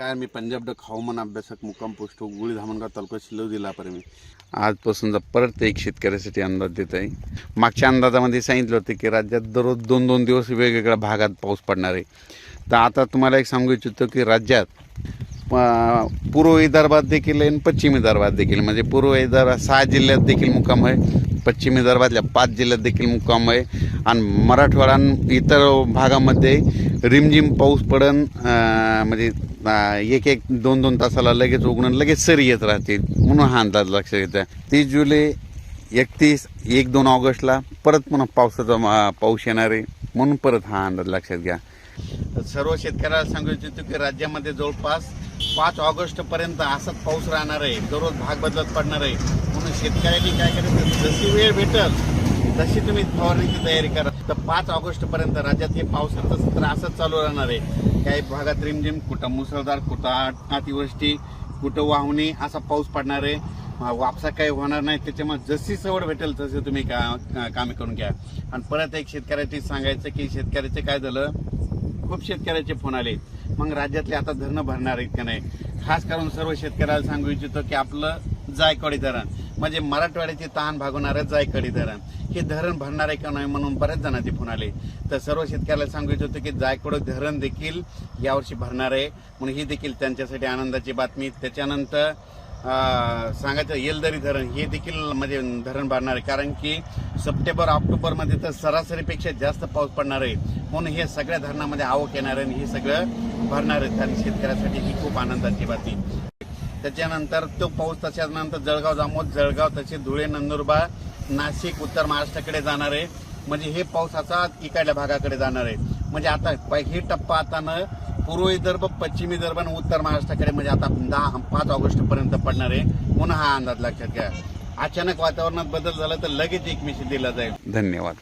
काय मी पंजाब डक हवामान अभ्यासक मुक्काम पोस्ट हो, गुळी धामणगाव तालुका शिलव जिल्हा मी आजपासून परत एक शेतकऱ्यासाठी अंदाज देत आहे. मागच्या अंदाजामध्ये सांगितलं होतं की राज्यात दररोज दोन दोन दिवस वेगवेगळ्या भागात पाऊस पडणार आहे. तर आता तुम्हाला एक सांगू इच्छितो की राज्यात प- पूर्व विदर्भात देखील आणि पश्चिम विदर्भात देखील. म्हणजे पूर्व विदर्भात सहा जिल्ह्यात देखील मुक्काम आहे. पश्चिम विदर्भातल्या पाच जिल्ह्यात देखील मुक्काम आहे. आणि मराठवाडा इतर भागामध्ये रिमझिम पाऊस पडन म्हणजे एक एक दोन दोन तासाला लगेच उघडून लगेच सरी येत राहतील म्हणून हा अंदाज लक्षात येतं तीस जुलै एकतीस एक दोन ऑगस्टला परत पुन्हा पावसाचा पाऊस येणार आहे. म्हणून परत हा अंदाज लक्षात घ्या. सर्व शेतकऱ्याला सांगू इच्छितो की राज्यामध्ये जवळपास पाच ऑगस्ट पर्यंत असाच पाऊस राहणार आहे. दररोज भाग बदलत पडणार आहे. म्हणून शेतकऱ्यांनी काय करायचं जशी वेळ भेटल तशी तुम्ही फवारणीची तयारी करा. तर पाच ऑगस्ट पर्यंत राज्यात हे पावसाचं सत्र असंच चालू राहणार आहे. काही भागात रिमझिम कुठं मुसळधार कुठं अतिवृष्टी कुठं वाहुनी असा पाऊस पडणार आहे. वापसा काही होणार नाही. त्याच्यामुळे जशी सवड भेटेल तसे तुम्ही का का- कामे करून घ्या. आणि परत एक शेतकऱ्याची सांगायचं की शेतकऱ्याचे काय झालं? खूप शेतकऱ्याचे फोन आले. मग राज्यातले आता धरणं भरणार आहेत का नाही? खास करून सर्व शेतकऱ्याला सांगू इच्छितो की आपलं जायकवाडी धरण म्हणजे मराठवाड्याचे ताण भागवणारं जायकवाडी धरण हे धरण भरणार आहे का नाही म्हणून बऱ्याच जणांचे फोन आले. तर सर्व शेतकऱ्याला सांगू इच्छितो की जायकवाडी धरण देखील यावर्षी भरणार आहे. म्हणून ही देखील त्यांच्यासाठी आनंदाची बातमी. त्याच्यानंतर सांगायचं येलदरी धरण हे देखील म्हणजे धरण भरणार आहे. कारण की सप्टेंबर ऑक्टोबरमध्ये तर सरासरीपेक्षा जास्त पाऊस पडणार आहे. म्हणून हे सगळ्या धरणामध्ये आवक येणार आहे आणि हे सगळं भरणार आहे. आणि शेतकऱ्यासाठी ही खूप आनंदाची बातमी. त्याच्यानंतर तो पाऊस त्याच्यानंतर जळगाव जामोद जळगाव तसे धुळे नंदुरबार नाशिक उत्तर महाराष्ट्राकडे जाणार आहे. म्हणजे हे पाऊस असा इकडल्या भागाकडे जाणार आहे. म्हणजे आता हे टप्पा आता न पूर्व विदर्भ पश्चिम विदर्भ आणि उत्तर महाराष्ट्राकडे म्हणजे आता दहा पाच ऑगस्ट पर्यंत पडणार आहे. म्हणून हा अंदाज लक्षात घ्या. अचानक वातावरणात बदल झाला तर लगेच एक दिला जाईल. धन्यवाद.